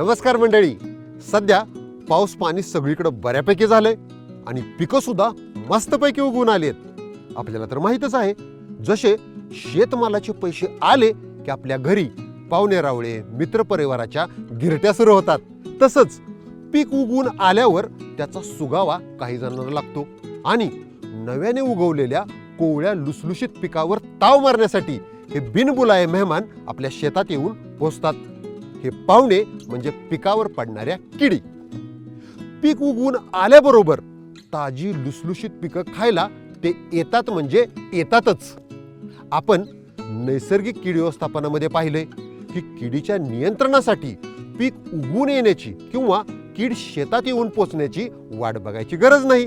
नमस्कार मंडळी. सध्या पाऊस पाणी सगळीकडं बऱ्यापैकी झालंय आणि पिकंसुद्धा मस्तपैकी उगवून आलेत आपल्याला तर माहीतच आहे जसे शेतमालाचे पैसे आले की आपल्या घरी पाहुणे रावळे मित्रपरिवाराच्या गिरट्या सुरू होतात. तसंच पीक उगवून आल्यावर त्याचा सुगावा काही जणांना लागतो आणि नव्याने उगवलेल्या कोवळ्या लुसलुशीत पिकावर ताव मारण्यासाठी हे बिनबुलाये मेहमान आपल्या शेतात येऊन पोचतात हे पाहुणे म्हणजे पिकावर पडणाऱ्या किडी. पीक उगवून आल्याबरोबर ताजी लुसलुशीत पिकं खायला ते येतात म्हणजे येतातच. आपण नैसर्गिक कीड व्यवस्थापनामध्ये पाहिले की किडीच्या नियंत्रणासाठी पीक उगवून येण्याची किंवा कीड शेतात येऊन पोचण्याची वाट बघायची गरज नाही.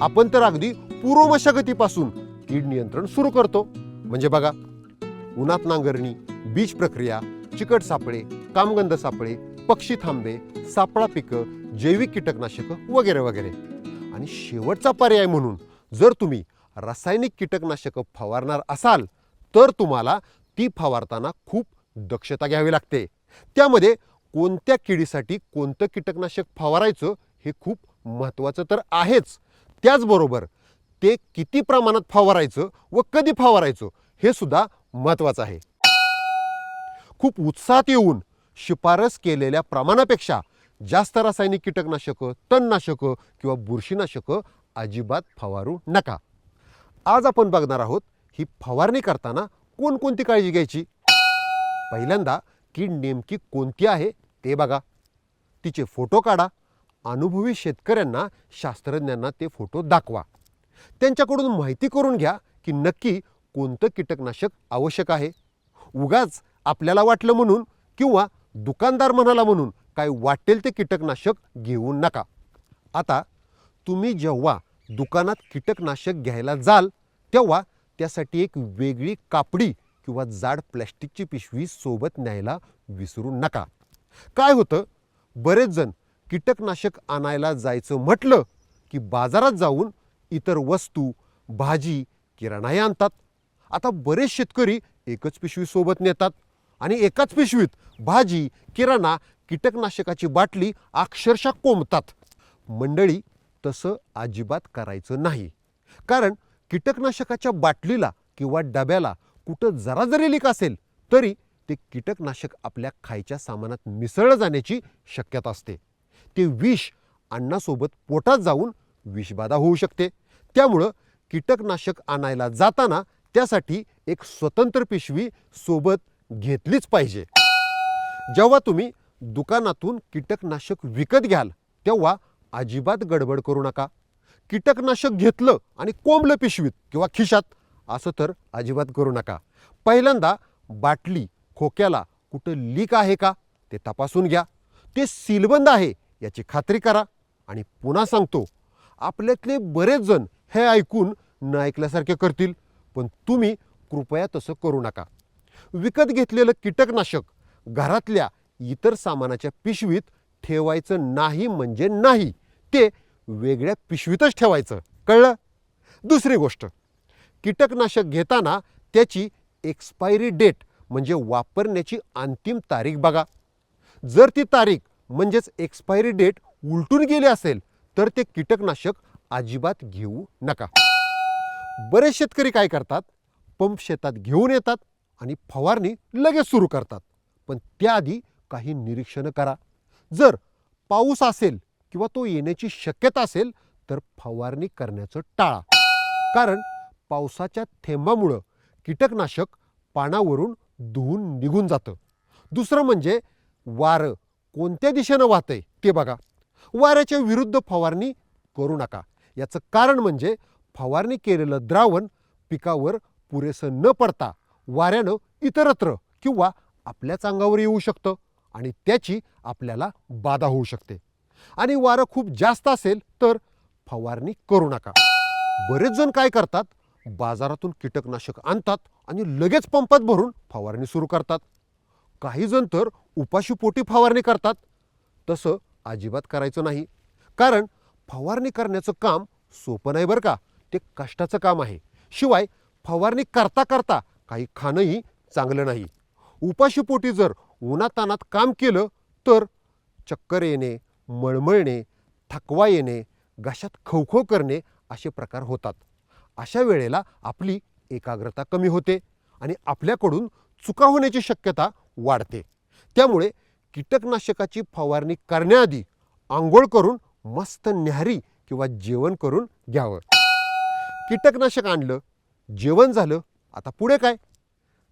आपण तर अगदी पूर्वमशागतीपासून कीड नियंत्रण सुरू करतो. म्हणजे बघा उन्हात नांगरणी बीज प्रक्रिया चिकट सापळे कामगंध सापळे पक्षी थांबे सापळा पिकं जैविक कीटकनाशकं वगैरे वगैरे. आणि शेवटचा पर्याय म्हणून जर तुम्ही रासायनिक कीटकनाशकं फवारणार असाल तर तुम्हाला ती फवारताना खूप दक्षता घ्यावी लागते. त्यामध्ये कोणत्या किडीसाठी कोणतं कीटकनाशक फवारायचं हे खूप महत्त्वाचं तर आहेच. त्याचबरोबर ते किती प्रमाणात फवारायचं व कधी फवारायचं हे सुद्धा महत्त्वाचं आहे. खूप उत्साहात येऊन शिफारस केलेल्या प्रमाणापेक्षा जास्त रासायनिक कीटकनाशकं तणनाशकं किंवा बुरशीनाशकं अजिबात फवारू नका. आज आपण बघणार आहोत ही फवारणी करताना कोणकोणती काळजी घ्यायची? पहिल्यांदा कीड नेमकी कोणती आहे ते बघा. तिचे फोटो काढा. अनुभवी शेतकऱ्यांना शास्त्रज्ञांना ते फोटो दाखवा. त्यांच्याकडून माहिती करून घ्या की नक्की कोणतं कीटकनाशक आवश्यक आहे. उगाच आपल्याला वाटलं म्हणून किंवा दुकानदार म्हणाला म्हणून काय वाटेल ते कीटकनाशक घेऊ नका. आता तुम्ही जेव्हा दुकानात कीटकनाशक घ्यायला जाल तेव्हा त्यासाठी एक वेगळी कापडी किंवा जाड प्लॅस्टिकची पिशवी सोबत न्यायला विसरू नका. काय होतं? बरेच जण कीटकनाशक आणायला जायचं म्हटलं की बाजारात जाऊन इतर वस्तू भाजी किराणाही आणतात. आता बरेच शेतकरी एकच पिशवी सोबत नेतात. आणि एकाच पिशवीत भाजी किराणा कीटकनाशकाची बाटली अक्षरशः कोंबतात मंडळी तसं अजिबात करायचं नाही. कारण कीटकनाशकाच्या बाटलीला किंवा डब्याला कुठं जरा जरी लीक असेल तरी ते कीटकनाशक आपल्या खायच्या सामानात मिसळलं जाण्याची शक्यता असते. ते विष अन्नासोबत पोटात जाऊन विषबाधा होऊ शकते. त्यामुळं कीटकनाशक आणायला जाताना त्यासाठी एक स्वतंत्र पिशवी सोबत घेतलीच पाहिजे. जेव्हा तुम्ही दुकानातून कीटकनाशक विकत घ्याल तेव्हा अजिबात गडबड करू नका. कीटकनाशक घेतलं आणि कोंबलं पिशवीत किंवा खिशात असं तर अजिबात करू नका. पहिल्यांदा बाटली खोक्याला कुठं लीक आहे का ते तपासून घ्या. ते सीलबंद आहे याची खात्री करा. आणि पुन्हा सांगतो आपल्यातले बरेच जण हे ऐकून न ऐकल्यासारखे करतील पण तुम्ही कृपया तसं करू नका. विकत घेतलेलं कीटकनाशक घरातल्या इतर सामानाच्या पिशवीत ठेवायचं नाही म्हणजे नाही. ते वेगळ्या पिशवीतच ठेवायचं. कळलं? दुसरी गोष्ट. कीटकनाशक घेताना त्याची एक्सपायरी डेट म्हणजे वापरण्याची अंतिम तारीख बघा. जर ती तारीख म्हणजेच एक्सपायरी डेट उलटून गेली असेल तर ते कीटकनाशक अजिबात घेऊ नका. बरेच शेतकरी काय करतात? पंप शेतात घेऊन येतात. आणि फवारणी लगेच सुरू करतात. पण त्याआधी काही निरीक्षणं करा. जर पाऊस असेल किंवा तो येण्याची शक्यता असेल तर फवारणी करण्याचं टाळा. कारण पावसाच्या थेंबामुळं कीटकनाशक पानावरून धुवून निघून जातं. दुसरं म्हणजे वारं कोणत्या दिशेनं वाहतंय ते बघा. वाऱ्याच्या विरुद्ध फवारणी करू नका. याचं कारण म्हणजे फवारणी केलेलं द्रावण पिकावर पुरेसं न पडता वाऱ्यानं इतरत्र किंवा आपल्याच अंगावर येऊ शकतं आणि त्याची आपल्याला बाधा होऊ शकते. आणि वारं खूप जास्त असेल तर फवारणी करू नका. बरेच जण काय करतात? बाजारातून कीटकनाशक आणतात आणि लगेच पंपात भरून फवारणी सुरू करतात. काही जण तर उपाशीपोटी फवारणी करतात. तसं अजिबात करायचं नाही. कारण फवारणी करण्याचं काम सोपं नाही बरं का? ते कष्टाचं काम आहे. शिवाय फवारणी करता करता काही खाणंही चांगलं नाही. उपाशीपोटी जर उन्हातानात काम केलं तर चक्कर येणे मळमळणे थकवा येणे घशात खवखव करणे असे प्रकार होतात. अशा वेळेला आपली एकाग्रता कमी होते आणि आपल्याकडून चुका होण्याची शक्यता वाढते. त्यामुळे कीटकनाशकाची फवारणी करण्याआधी आंघोळ करून मस्त न्याहारी किंवा जेवण करून घ्यावं. कीटकनाशक आणलं जेवण झालं आता पुढे काय?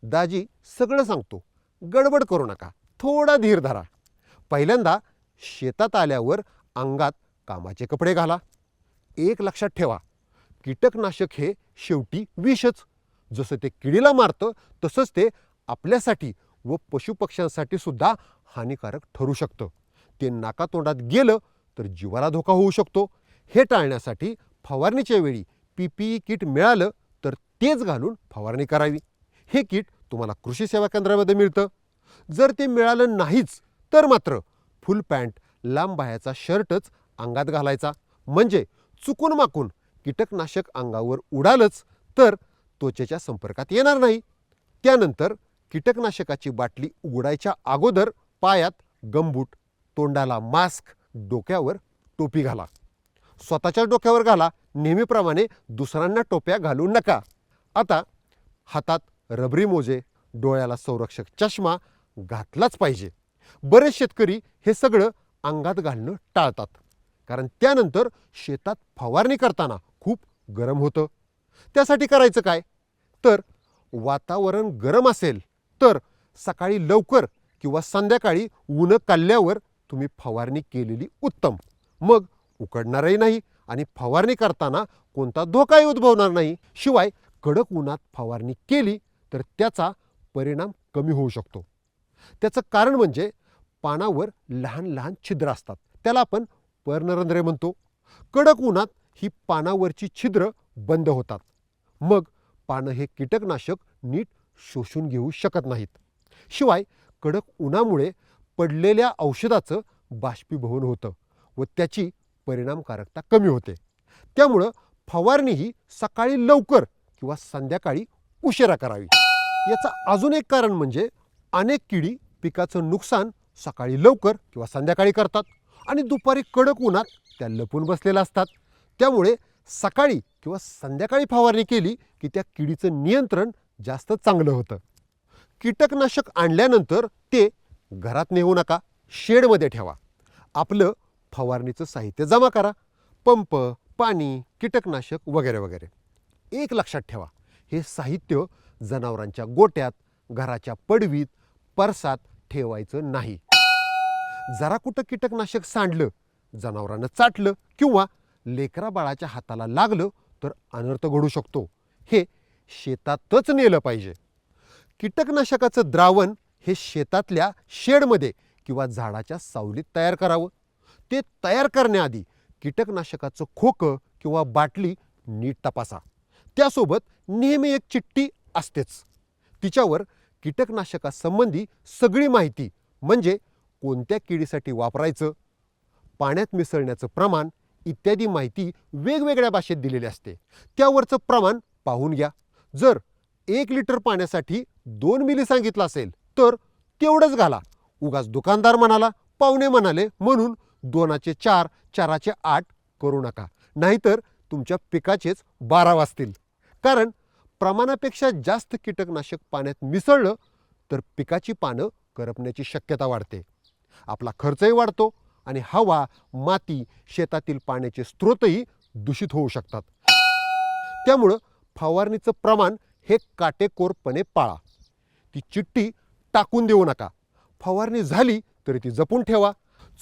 दाजी सगळं सांगतो. गडबड करू नका. थोडा धीर धरा. पहिल्यांदा शेतात आल्यावर अंगात कामाचे कपडे घाला. एक लक्षात ठेवा कीटकनाशक हे शेवटी विषच. जसं ते किडीला मारतं तसंच ते आपल्यासाठी व पशुपक्ष्यांसाठी सुद्धा हानिकारक ठरू शकतं. ते नाकातोंडात गेलं तर जीवाला धोका होऊ शकतो. हे टाळण्यासाठी फवारणीच्या वेळी पी पी ई किट मिळालं तेच घालून फवारणी करावी. हे किट तुम्हाला कृषी सेवा केंद्रामध्ये मिळतं. जर ते मिळालं नाहीच तर मात्र फुल पॅन्ट लांब बाह्याचा शर्टच अंगात घालायचा. म्हणजे चुकून माकून कीटकनाशक अंगावर उडालंच तर त्वचेच्या संपर्कात येणार नाही. त्यानंतर कीटकनाशकाची बाटली उघडायच्या अगोदर पायात गंबूट तोंडाला मास्क डोक्यावर टोपी घाला. स्वतःच्या डोक्यावर घाला. नेहमीप्रमाणे दुसऱ्यांना टोप्या घालू नका. आता हातात रबरी मोजे डोळ्याला संरक्षक चष्मा घातलाच पाहिजे. बरेच शेतकरी हे सगळं अंगात घालणं टाळतात. कारण त्यानंतर शेतात फवारणी करताना खूप गरम होतं. त्यासाठी करायचं काय? तर वातावरण गरम असेल तर सकाळी लवकर किंवा संध्याकाळी ऊन काढल्यावर तुम्ही फवारणी केलेली उत्तम. मग उकडणारही नाही आणि फवारणी करताना कोणता धोकाही उद्भवणार नाही. शिवाय कडक उन्हात फवारणी केली तर त्याचा परिणाम कमी होऊ शकतो. त्याचं कारण म्हणजे पानावर लहान लहान छिद्र असतात. त्याला आपण पर्णरंध्रे म्हणतो. कडक उन्हात ही पानावरची छिद्र बंद होतात. मग पानं हे कीटकनाशक नीट शोषून घेऊ शकत नाहीत. शिवाय कडक उन्हामुळे पडलेल्या औषधाचं बाष्पीभवन होतं व त्याची परिणामकारकता कमी होते. त्यामुळं फवारणी ही सकाळी लवकर किंवा संध्याकाळी उशिरा करावी. याचं अजून एक कारण म्हणजे अनेक किडी पिकाचं नुकसान सकाळी लवकर किंवा संध्याकाळी करतात आणि दुपारी कडक उन्हात त्या लपून बसलेल्या असतात. त्यामुळे सकाळी किंवा संध्याकाळी फवारणी केली की त्या किडीचं नियंत्रण जास्त चांगलं होतं. कीटकनाशक आणल्यानंतर ते घरात नेऊ नका शेडमध्ये ठेवा. आपलं फवारणीचं साहित्य जमा करा. पंप पाणी कीटकनाशक वगैरे वगैरे. एक लक्षात ठेवा. हे साहित्य जनावरांच्या गोट्यात घराच्या पडवीत परसात ठेवायचं नाही. जरा कुठं कीटकनाशक सांडलं जनावरांना चाटलं किंवा लेकरा बाळाच्या हाताला लागलं तर अनर्थ घडू शकतो. हे शेतातच नेलं पाहिजे. कीटकनाशकाचं द्रावण हे शेतातल्या शेडमध्ये किंवा झाडाच्या सावलीत तयार करावं. ते तयार करण्याआधी कीटकनाशकाचं खोकं किंवा बाटली नीट तपासा. त्यासोबत नेहमी एक चिठ्ठी असतेच. तिच्यावर कीटकनाशकासंबंधी सगळी माहिती म्हणजे कोणत्या किडीसाठी वापरायचं पाण्यात मिसळण्याचं प्रमाण इत्यादी माहिती वेगवेगळ्या भाषेत दिलेली असते. त्यावरचं प्रमाण पाहून घ्या. जर एक लिटर पाण्यासाठी दोन मिली सांगितलं असेल तर तेवढंच घाला. उगाच दुकानदार म्हणाला पाहुणे म्हणाले म्हणून दोनाचे चार चाराचे आठ करू नका. नाहीतर तुमच्या पिकाचेच बारा वाजतील कारण प्रमाणापेक्षा जास्त कीटकनाशक पाण्यात मिसळलं तर पिकाची पानं करपण्याची शक्यता वाढते. आपला खर्चही वाढतो आणि हवा माती शेतातील पाण्याचे स्रोतही दूषित होऊ शकतात. त्यामुळं फवारणीचं प्रमाण हे काटेकोरपणे पाळा. ती चिठ्ठी टाकून देऊ नका. फवारणी झाली तरी ती जपून ठेवा.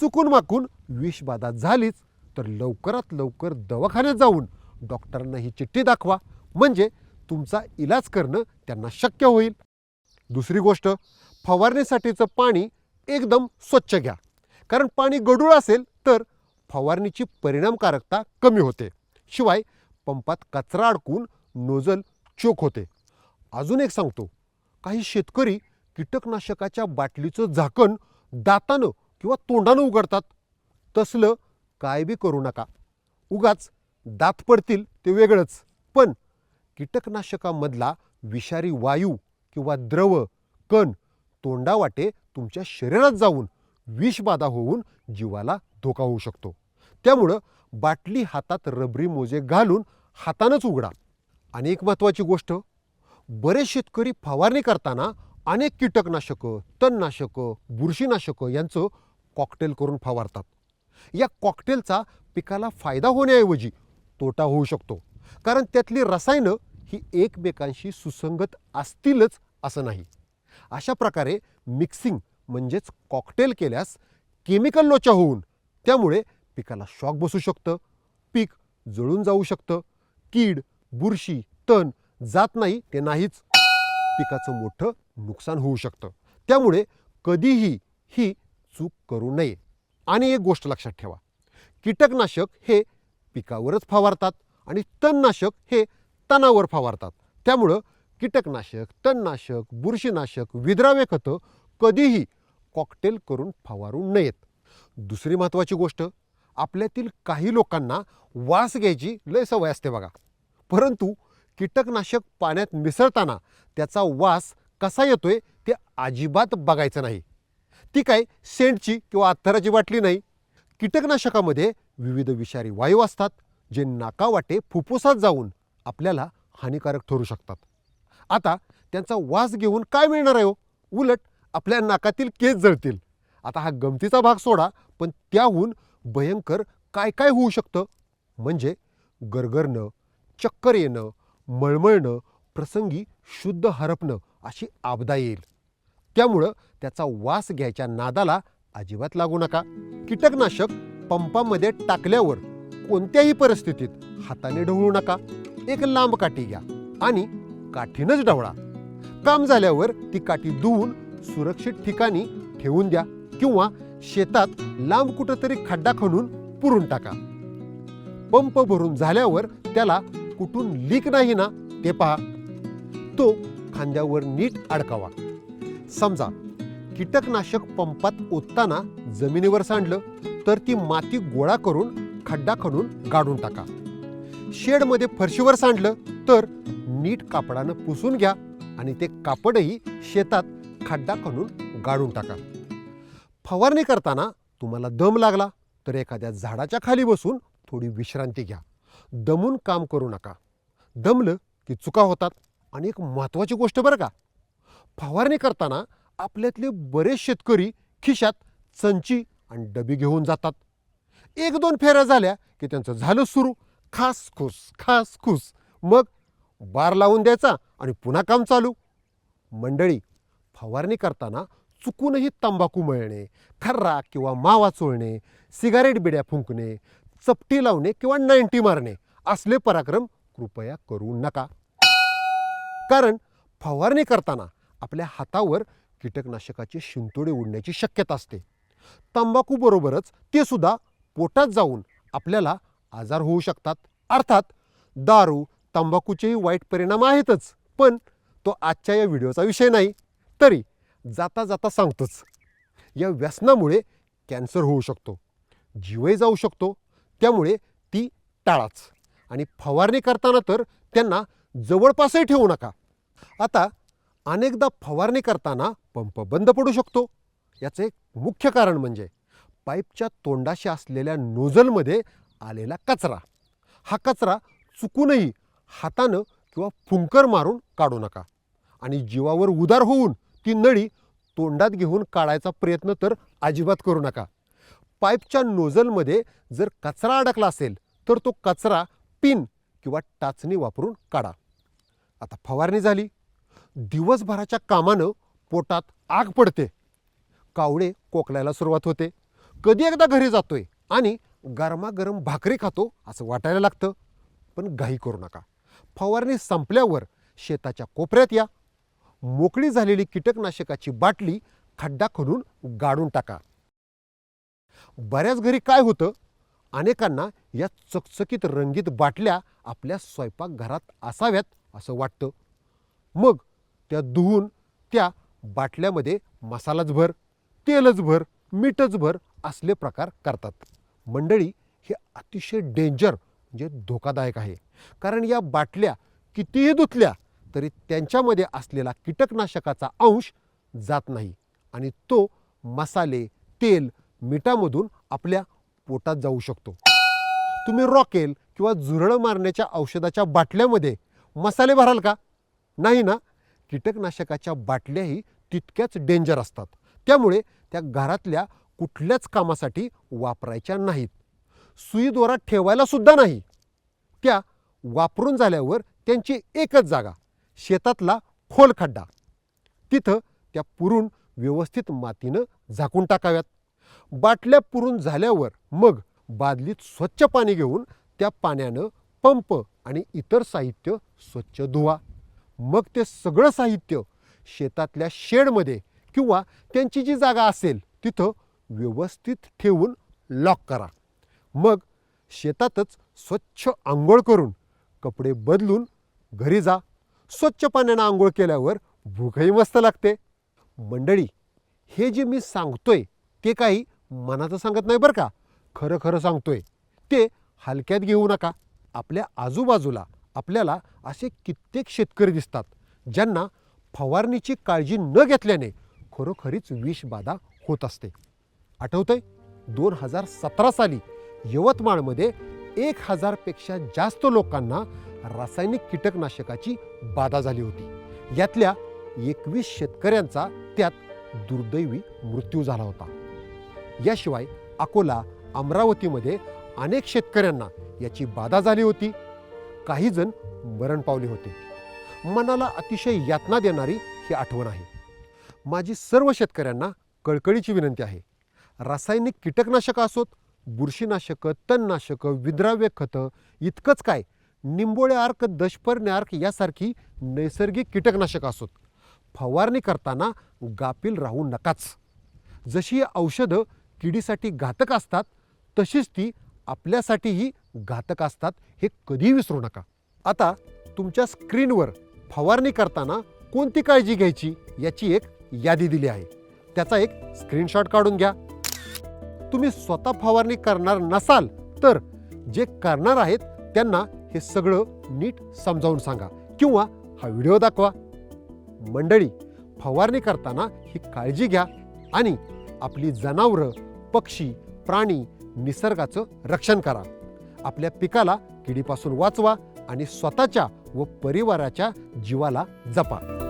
चुकून माकून विषबाधा झालीच तर लवकरात लवकर दवाखान्यात जाऊन डॉक्टरांना ही चिठ्ठी दाखवा. म्हणजे तुमचा इलाज करणं त्यांना शक्य होईल. दुसरी गोष्ट फवारणीसाठीचं पाणी एकदम स्वच्छ घ्या. कारण पाणी गढूळ असेल तर फवारणीची परिणामकारकता कमी होते. शिवाय पंपात कचरा अडकून नोजल चोक होते. अजून एक सांगतो काही शेतकरी कीटकनाशकाच्या बाटलीचं झाकण दातानं किंवा तोंडानं उघडतात. तसलं काय बी करू नका. उगाच दात पडतील ते वेगळंच. पण कीटकनाशकामधला विषारी वायू किंवा द्रव कण तोंडावाटे तुमच्या शरीरात जाऊन विषबाधा होऊन जीवाला धोका होऊ शकतो. त्यामुळं बाटली हातात रबरी मोजे घालून हातानंच उघडा. आणि एक महत्त्वाची गोष्ट बरेच शेतकरी फवारणी करताना अनेक कीटकनाशकं तणनाशकं बुरशीनाशकं यांचं कॉकटेल करून फवारतात. या कॉकटेलचा पिकाला फायदा होण्याऐवजी तोटा होऊ शकतो. कारण त्यातली रसायनं ही एकमेकांशी सुसंगत असतीलच असं नाही. अशा प्रकारे मिक्सिंग म्हणजेच कॉकटेल केल्यास केमिकल लोचा होऊन त्यामुळे पिकाला शॉक बसू शकतं पीक जळून जाऊ शकतं कीड बुरशी तण जात नाही ते नाहीच पिकाचं मोठं नुकसान होऊ शकतं. त्यामुळे कधीही ही चूक करू नये. आणि एक गोष्ट लक्षात ठेवा कीटकनाशक हे पिकावरच फवारतात. आणि तणनाशक हे तणावर फवारतात. त्यामुळं कीटकनाशक तणनाशक बुरशीनाशक विद्राव्य खतं कधीही कॉकटेल करून फवारू नयेत. दुसरी महत्त्वाची गोष्ट आपल्यातील काही लोकांना वास घ्यायची लय सवय असते बघा. परंतु कीटकनाशक पाण्यात मिसळताना त्याचा वास कसा येतोय ते अजिबात बघायचं नाही. ती काय सेंटची किंवा अत्तराची बाटली नाही. कीटकनाशकामध्ये विविध विषारी वायू असतात जे नाकावाटे फुफ्फुसात जाऊन आपल्याला हानिकारक ठरू शकतात. आता त्यांचा वास घेऊन काय मिळणार आहे हो? उलट आपल्या नाकातील केस जळतील. आता हा गमतीचा भाग सोडा पण त्याहून भयंकर काय काय होऊ शकतं? म्हणजे गरगरणं चक्कर येणं मळमळणं प्रसंगी शुद्ध हरपणं अशी आपदा येईल. त्यामुळं त्याचा वास घ्यायच्या नादाला अजिबात लागू नका. कीटकनाशक पंपामध्ये टाकल्यावर कोणत्याही परिस्थितीत हाताने ढवळू नका. एक लांब काठी घ्या आणि काठीनंच ढवळा. काम झाल्यावर ती काठी धुवून सुरक्षित ठिकाणी ठेवून द्या किंवा शेतात लांब कुठंतरी खड्डा खणून पुरून टाका. पंप भरून झाल्यावर त्याला कुठून लीक नाही ना ते पहा. तो खांद्यावर नीट अडकावा. समजा कीटकनाशक पंपात ओतताना जमिनीवर सांडलं तर ती माती गोळा करून खड्डा खणून गाडून टाका. शेडमध्ये फरशीवर सांडलं तर नीट कापडानं पुसून घ्या आणि ते कापडही शेतात खड्डा खणून गाडून टाका. फवारणी करताना तुम्हाला दम लागला तर एखाद्या झाडाच्या खाली बसून थोडी विश्रांती घ्या. दमून काम करू नका. दमलं की चुका होतात आणि एक महत्त्वाची गोष्ट बरं का. फवारणी करताना आपल्यातले बरेच शेतकरी खिशात चंची आणि डबी घेऊन जातात. एक दोन फेऱ्या झाल्या की त्यांचं झालं सुरू. खास खुस खास खुस. मग बार लावून द्यायचा आणि पुन्हा काम चालू. मंडळी फवारणी करताना चुकूनही तंबाखू मळणे खर्रा किंवा मावा चोळणे सिगारेट बिड्या फुंकणे चपटी लावणे किंवा नाईन्टी मारणे असले पराक्रम कृपया करू नका. कारण फवारणी करताना आपल्या हातावर कीटकनाशकाचे शिंतोडे उडण्याची शक्यता असते. तंबाखूबरोबरच ते सुद्धा पोटात जाऊन आपल्याला आजार होऊ शकतात. अर्थात दारू तंबाखूचेही वाईट परिणाम आहेतच पण तो आजच्या या व्हिडिओचा विषय नाही. तरी जाता जाता सांगतोच. या व्यसनामुळे कॅन्सर होऊ शकतो जीवही जाऊ शकतो त्यामुळे ती टाळाच. आणि फवारणी करताना तर त्यांना जवळपासही ठेवू नका. आता अनेकदा फवारणी करताना पंप बंद पडू शकतो. याचं एक मुख्य कारण म्हणजे पाईपच्या तोंडाशी असलेल्या नोझलमध्ये आलेला कचरा. हा कचरा चुकूनही हातानं किंवा फुंकर मारून काढू नका आणि जीवावर उदार होऊन ती नळी तोंडात घेऊन काढायचा प्रयत्न तर अजिबात करू नका. पाईपच्या नोझलमध्ये जर कचरा अडकला असेल तर तो कचरा पिन किंवा टाचणी वापरून काढा. आता फवारणी झाली. दिवसभराच्या कामानं पोटात आग पडते. कावळे कोकलायला सुरुवात होते. कधी एकदा घरी जातोय आणि गरमागरम भाकरी खातो असं वाटायला लागतं. पण घाई करू नका. फवारणी संपल्यावर शेताच्या कोपऱ्यात या. मोकळी झालेली कीटकनाशकाची बाटली खड्डा खणून गाडून टाका. बऱ्याच घरी काय होतं? अनेकांना या चकचकीत रंगीत बाटल्या आपल्या स्वयंपाकघरात असाव्यात असं वाटतं. मग त्या धुवून त्या बाटल्यामध्ये मसालाच भर तेलच भर मिठचभर असले प्रकार करतात. मंडळी हे अतिशय डेंजर म्हणजे धोकादायक आहे. कारण या बाटल्या कितीही धुतल्या तरी त्यांच्यामध्ये असलेला कीटकनाशकाचा अंश जात नाही आणि तो मसाले तेल मिठामधून आपल्या पोटात जाऊ शकतो. तुम्ही रॉकेल किंवा झुरळं मारण्याच्या औषधाच्या बाटल्यामध्ये मसाले भराल का? नाही ना? कीटकनाशकाच्या बाटल्याही तितक्याच डेंजर असतात. त्यामुळे त्या घरातल्या कुठल्याच कामासाठी वापरायच्या नाहीत. सुई दोरा ठेवायला सुद्धा नाही. त्या वापरून झाल्यावर त्यांची एकच जागा शेतातला खोल खड्डा तिथं त्या पुरून व्यवस्थित मातीनं झाकून टाकाव्यात. बाटल्या पुरून झाल्यावर मग बादलीत स्वच्छ पाणी घेऊन त्या पाण्यानं पंप आणि इतर साहित्य स्वच्छ धुवा. मग ते सगळं साहित्य शेतातल्या शेडमध्ये किंवा त्यांची जी जागा असेल तिथं व्यवस्थित ठेवून लॉक करा. मग शेतातच स्वच्छ आंघोळ करून कपडे बदलून घरी जा. स्वच्छ पाण्यानं आंघोळ केल्यावर भूकही मस्त लागते. मंडळी हे जे मी सांगतोय ते काही मनाचं सांगत नाही बरं का? खरं खरं सांगतोय. ते हलक्यात घेऊ नका. आपल्या आजूबाजूला आपल्याला असे कित्येक शेतकरी दिसतात ज्यांना फवारणीची काळजी न घेतल्याने खरोखरीच विषबाधा होत असते. आठवतंय? दोन हजार सतरा साली यवतमाळमध्ये एक हजारपेक्षा जास्त लोकांना रासायनिक कीटकनाशकाची बाधा झाली होती. यातल्या एकवीस शेतकऱ्यांचा त्यात दुर्दैवी मृत्यू झाला होता. याशिवाय अकोला अमरावतीमध्ये अनेक शेतकऱ्यांना याची बाधा झाली होती. काही जण मरण पावले होते. मनाला अतिशय यातना देणारी ही आठवण आहे. माझी सर्व शेतकऱ्यांना कळकळीची विनंती आहे. रासायनिक कीटकनाशकं असोत बुरशीनाशकं तणनाशकं विद्राव्य खतं इतकंच काय निंबोळे आर्क दशपर्णी आर्क यासारखी नैसर्गिक कीटकनाशकं असोत. फवारणी करताना गाफील राहू नकाच. जशी औषधं किडीसाठी घातक असतात तशीच ती आपल्यासाठीही घातक असतात हे कधीही विसरू नका. आता तुमच्या स्क्रीनवर फवारणी करताना कोणती काळजी घ्यायची याची एक यादी दिली आहे. त्याचा एक स्क्रीनशॉट काढून घ्या. तुम्ही स्वतः फवारणी करणार नसाल तर जे करणार आहेत त्यांना हे सगळं नीट समजावून सांगा किंवा हा व्हिडिओ दाखवा. मंडळी फवारणी करताना ही काळजी घ्या आणि आपली जनावरं पक्षी प्राणी निसर्गाचं रक्षण करा. आपल्या पिकाला किडीपासून वाचवा आणि स्वतःच्या व परिवाराच्या जीवाला जपा.